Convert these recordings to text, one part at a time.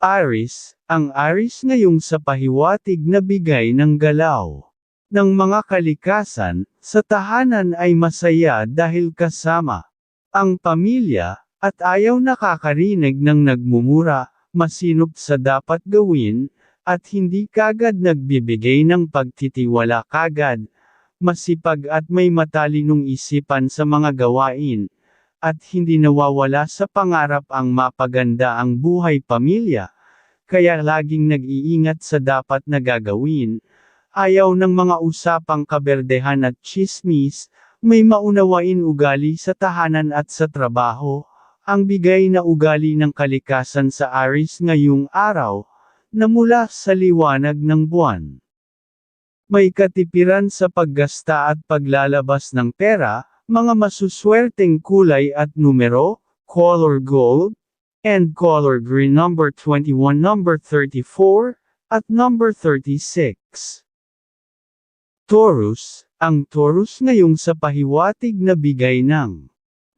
Aris, ang Aris ngayong sa pahiwatig na bigay ng galaw ng mga kalikasan, sa tahanan ay masaya dahil kasama ang pamilya, at ayaw nakakarinig ng nagmumura, masinop sa dapat gawin, at hindi kagad nagbibigay ng pagtitiwala kagad, masipag at may matalinong isipan sa mga gawain, at hindi nawawala sa pangarap ang mapaganda ang buhay pamilya, kaya laging nag-iingat sa dapat na gagawin, ayaw ng mga usapang kaberdehan at chismis, may maunawain ugali sa tahanan at sa trabaho, ang bigay na ugali ng kalikasan sa Aris ngayong araw, na mula sa liwanag ng buwan. May katipiran sa paggasta at paglalabas ng pera, mga masuswerteng kulay at numero, color gold, and color green number 21 number 34, at number 36. Taurus, ang Taurus ngayong sa pahiwatig na bigay ng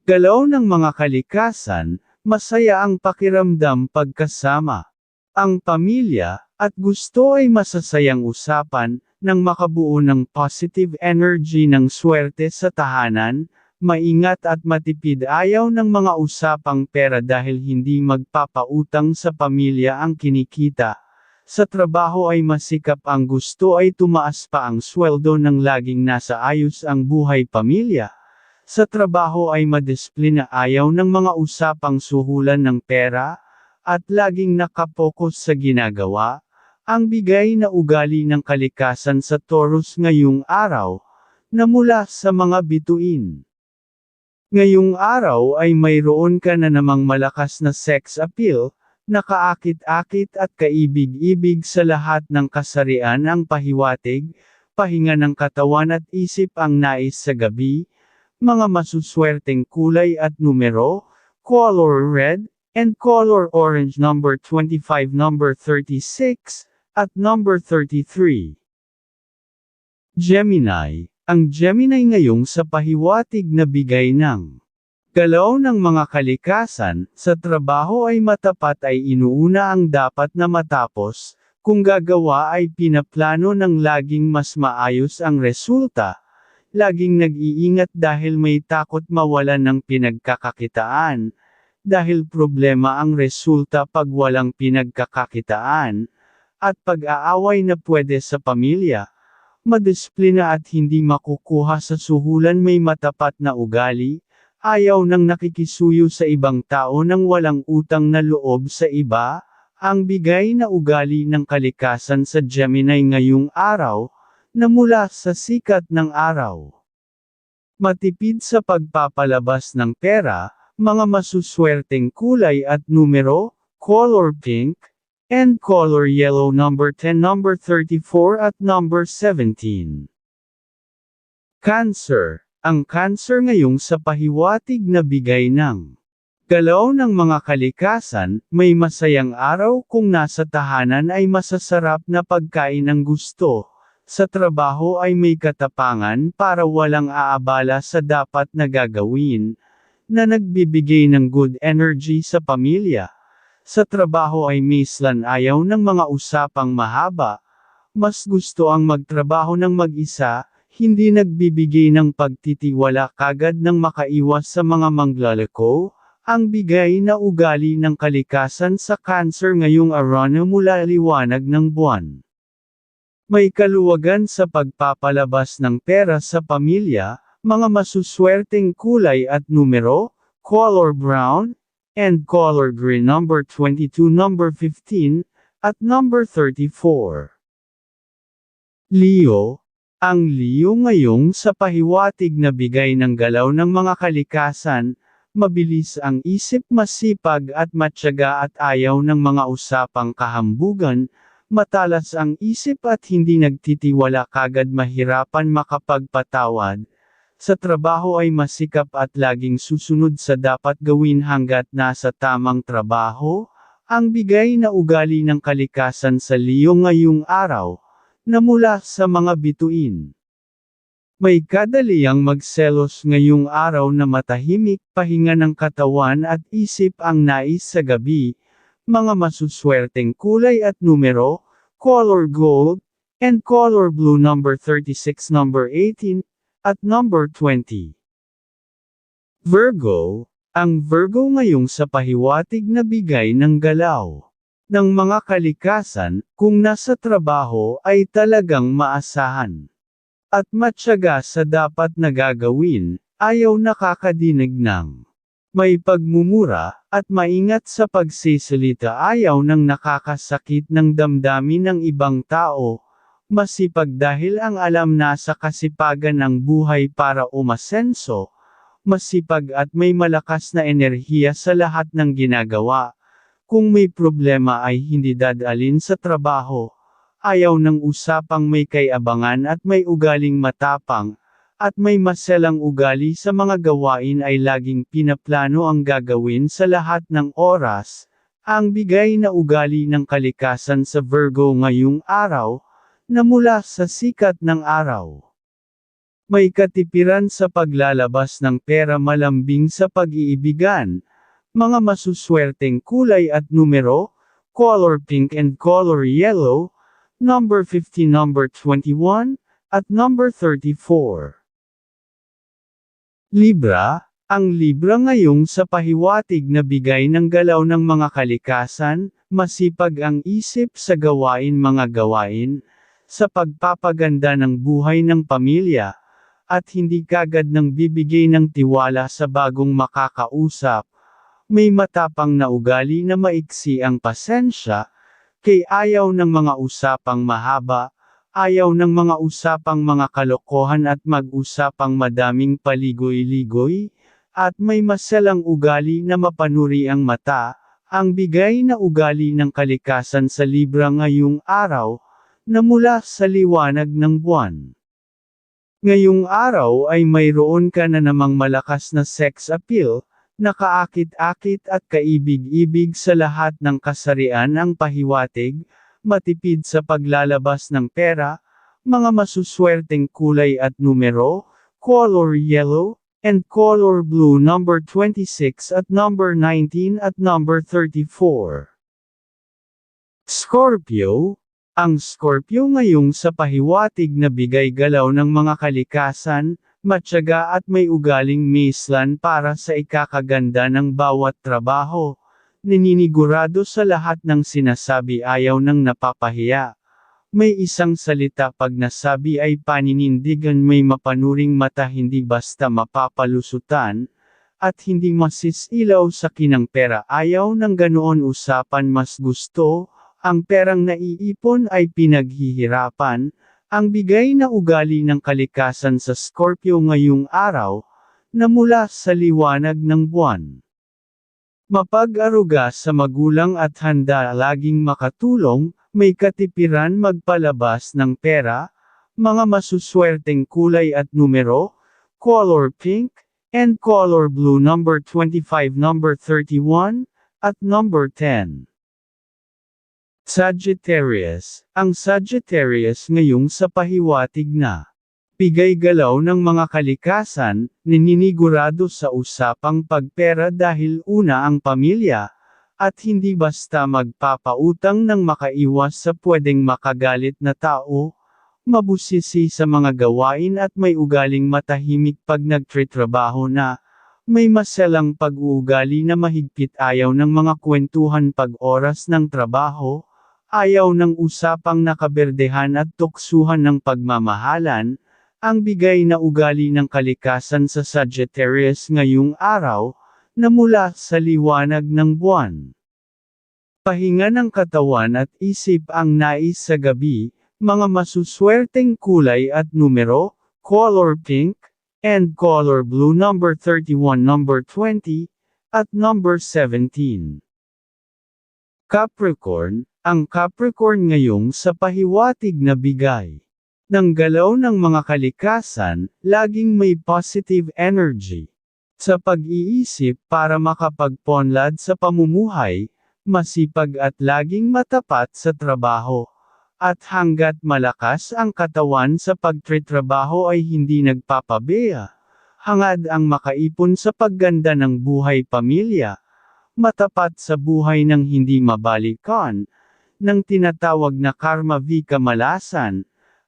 galaw ng mga kalikasan, masaya ang pakiramdam pagkasama. Ang pamilya, at gusto ay masasayang usapan, nang makabuo ng positive energy ng swerte sa tahanan, maingat at matipid ayaw ng mga usapang pera dahil hindi magpapautang sa pamilya ang kinikita. Sa trabaho ay masikap ang gusto ay tumaas pa ang sweldo ng laging nasa ayos ang buhay pamilya. Sa trabaho ay madisiplina ayaw ng mga usapang suhulan ng pera, at laging nakapokus sa ginagawa, ang bigay na ugali ng kalikasan sa Taurus ngayong araw, na mula sa mga bituin. Ngayong araw ay mayroon ka na namang malakas na sex appeal, nakaakit-akit at kaibig-ibig sa lahat ng kasarian ang pahiwatig, pahinga ng katawan at isip ang nais sa gabi, mga masuswerteng kulay at numero, color red, and color orange number 25 number 36, at number 33. Gemini, ang Gemini ngayong sa pahiwatig na bigay ng galaw ng mga kalikasan, sa trabaho ay matapat ay inuuna ang dapat na matapos, kung gagawa ay pinaplano ng laging mas maayos ang resulta, laging nag-iingat dahil may takot mawalan ng pinagkakakitaan, dahil problema ang resulta pag walang pinagkakakitaan, at pag-aaway na pwede sa pamilya. Madisiplina at hindi makukuha sa suhulan may matapat na ugali, ayaw nang nakikisuyo sa ibang tao nang walang utang na loob sa iba, ang bigay na ugali ng kalikasan sa Gemini ngayong araw, na mula sa sikat ng araw. Matipid sa pagpapalabas ng pera, mga masuswerteng kulay at numero, color pink, and color yellow number 10 number 34 at number 17. Cancer, ang cancer ngayong sa pahiwatig na bigay ng galaw ng mga kalikasan, may masayang araw kung nasa tahanan ay masasarap na pagkain ang gusto, sa trabaho ay may katapangan para walang aabala sa dapat na gagawin, na nagbibigay ng good energy sa pamilya. Sa trabaho ay mislan ayaw ng mga usapang mahaba, mas gusto ang magtrabaho ng mag-isa, hindi nagbibigay ng pagtitiwala kagad ng makaiwas sa mga manglalako, ang bigay na ugali ng kalikasan sa cancer ngayong arana mula liwanag ng buwan. May kaluwagan sa pagpapalabas ng pera sa pamilya, mga masuswerteng kulay at numero, color brown, and color green number 22 number 15, at number 34. Leo, ang Leo ngayong sa pahiwatig na bigay ng galaw ng mga kalikasan, mabilis ang isip masipag at matyaga at ayaw ng mga usapang kahambugan, matalas ang isip at hindi nagtitiwala kagad mahirapan makapagpatawad, sa trabaho ay masikap at laging susunod sa dapat gawin hanggat nasa tamang trabaho, ang bigay na ugali ng kalikasan sa Leo ngayong araw, na mula sa mga bituin. May kadaliang magselos ngayong araw na matahimik, pahinga ng katawan at isip ang nais sa gabi, mga masuswerteng kulay at numero, color gold, and color blue number 36 number 18, at number 20. Virgo, ang Virgo ngayong sa pahiwatig na bigay ng galaw ng mga kalikasan, kung nasa trabaho ay talagang maasahan. At matyaga sa dapat na gagawin, ayaw nakakadinig ng may pagmumura, at maingat sa pagsisalita ayaw ng nakakasakit ng damdamin ng ibang tao, masipag dahil ang alam nasa kasipagan ng buhay para umasenso, masipag at may malakas na enerhiya sa lahat ng ginagawa, kung may problema ay hindi dadalin sa trabaho. Ayaw ng usapang may kayabangan at may ugaling matapang, at may maselang ugali sa mga gawain ay laging pinaplano ang gagawin sa lahat ng oras. Ang bigay na ugali ng kalikasan sa Virgo ngayong araw, na mula sa sikat ng araw. May katipiran sa paglalabas ng pera malambing sa pag-iibigan, mga masuswerteng kulay at numero, color pink and color yellow, number 50 number 21, at number 34. Libra, ang Libra ngayong sa pahiwatig na bigay ng galaw ng mga kalikasan, masipag ang isip sa gawain mga gawain, sa pagpapaganda ng buhay ng pamilya, at hindi kagad ng bibigay ng tiwala sa bagong makakausap, may matapang na ugali na maiksi ang pasensya, kay ayaw ng mga usapang mahaba, ayaw ng mga usapang mga kalokohan at mag-usapang madaming paligoy-ligoy, at may masalang ugali na mapanuri ang mata, ang bigay na ugali ng kalikasan sa Libra ngayong araw, na mula sa liwanag ng buwan. Ngayong araw ay mayroon ka na namang malakas na sex appeal, Nakaakit-akit at kaibig-ibig sa lahat ng kasarian ang pahiwatig, matipid sa paglalabas ng pera, mga masuswerteng kulay at numero, color yellow, and color blue number 26 at number 19 at number 34. Scorpio, ang Scorpio ngayong sa pahiwatig na bigay galaw ng mga kalikasan, matyaga at may ugaling mislan para sa ikakaganda ng bawat trabaho. Naninigurado sa lahat ng sinasabi ayaw ng napapahiya. May isang salita pag nasabi ay paninindigan may mapanuring mata hindi basta mapapalusutan, at hindi masisilaw sa kinang pera ayaw ng ganoon usapan mas gusto, ang perang naiipon ay pinaghihirapan, ang bigay na ugali ng kalikasan sa Scorpio ngayong araw, na mula sa liwanag ng buwan. Mapag-aruga sa magulang at handa laging makatulong, may katipiran magpalabas ng pera, mga masuswerteng kulay at numero, color pink, and color blue number 25 number 31, at number 10. Sagittarius, ang Sagittarius ngayong sa pahiwatig na. Bigay galaw ng mga kalikasan, nininigurado sa usapang pagpera dahil una ang pamilya, at hindi basta magpapautang ng makaiwas sa pwedeng makagalit na tao, mabusisi sa mga gawain at may ugaling matahimik pag nagtritrabaho na, may maselang pag-uugali na mahigpit ayaw ng mga kwentuhan pag oras ng trabaho, Ayaw ng usapang nakaberdehan at tuksuhan ng pagmamahalan, ang bigay na ugali ng kalikasan sa Sagittarius ngayong araw, na mula sa liwanag ng buwan. Pahinga ng katawan at isip ang nais sa gabi, mga masuswerteng kulay at numero, color pink, and color blue number 31 number 20, at number 17. Capricorn, ang Capricorn ngayong sa pahiwatig na bigay ng galaw ng mga kalikasan, laging may positive energy. Sa pag-iisip para makapagponlad sa pamumuhay, masipag at laging matapat sa trabaho. At hanggat malakas ang katawan sa pagtritrabaho ay hindi nagpapabeya. Hangad ang makaipon sa pagganda ng buhay pamilya, matapat sa buhay ng hindi mabalikan, ng tinatawag na karma v kamalasan,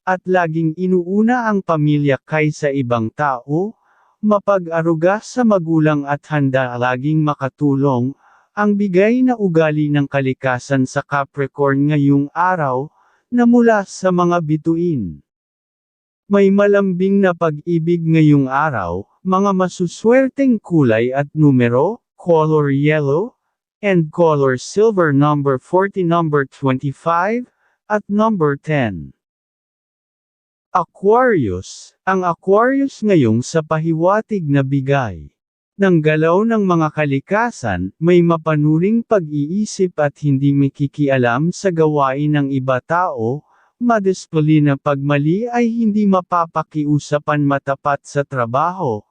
at laging inuuna ang pamilya kaysa ibang tao, mapag-aruga sa magulang at handa laging makatulong, ang bigay na ugali ng kalikasan sa Capricorn ngayong araw, na mula sa mga bituin. May malambing na pag-ibig ngayong araw, mga masuswerteng kulay at numero, color yellow, and color silver number 40 number 25, at number 10. Aquarius, ang Aquarius ngayong sa pahiwatig na bigay. Ng galaw ng mga kalikasan, may mapanuring pag-iisip at hindi mikikialam sa gawain ng iba tao, madisplina pag mali ay hindi mapapakiusapan matapat sa trabaho,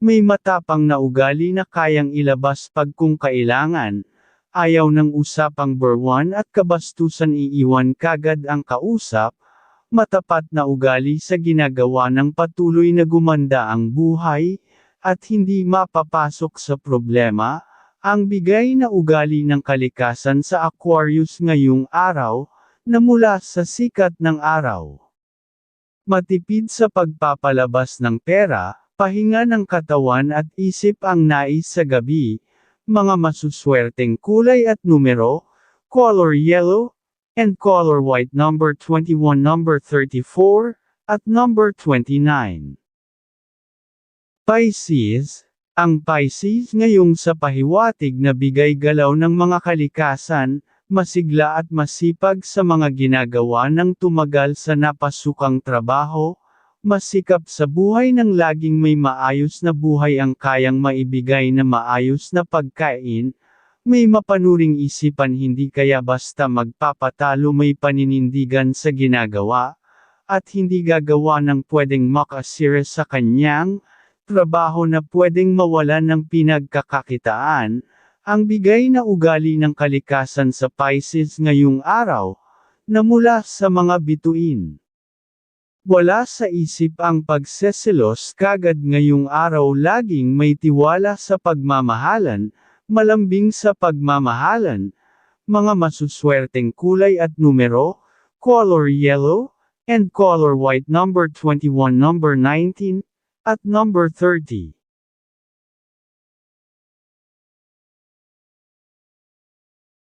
may matapang na ugali na kayang ilabas pag kung kailangan, ayaw ng usapang berwan at kabastusan iiwan kagad ang kausap, matapat na ugali sa ginagawa ng patuloy na gumanda ang buhay, at hindi mapapasok sa problema, ang bigay na ugali ng kalikasan sa Aquarius ngayong araw, na mula sa sikat ng araw. Matipid sa pagpapalabas ng pera, pahinga ng katawan at isip ang nais sa gabi, mga masuswerteng kulay at numero, color yellow, and color white number 21 number 34, at number 29. Pisces, ang Pisces ngayong sa pahiwatig na bigay galaw ng mga kalikasan, masigla at masipag sa mga ginagawa ng tumagal sa napasukang trabaho, masikap sa buhay ng laging may maayos na buhay ang kayang maibigay na maayos na pagkain, may mapanuring isipan hindi kaya basta magpapatalo may paninindigan sa ginagawa, at hindi gagawa ng pwedeng makasira sa kanyang, trabaho na pwedeng mawalan ng pinagkakakitaan, ang bigay na ugali ng kalikasan sa Pisces ngayong araw, na mula sa mga bituin. Wala sa isip ang pagseselos kagad ngayong araw laging may tiwala sa pagmamahalan, malambing sa pagmamahalan, mga masuswerteng kulay at numero, color yellow, and color white number 21 number 19, at number 30.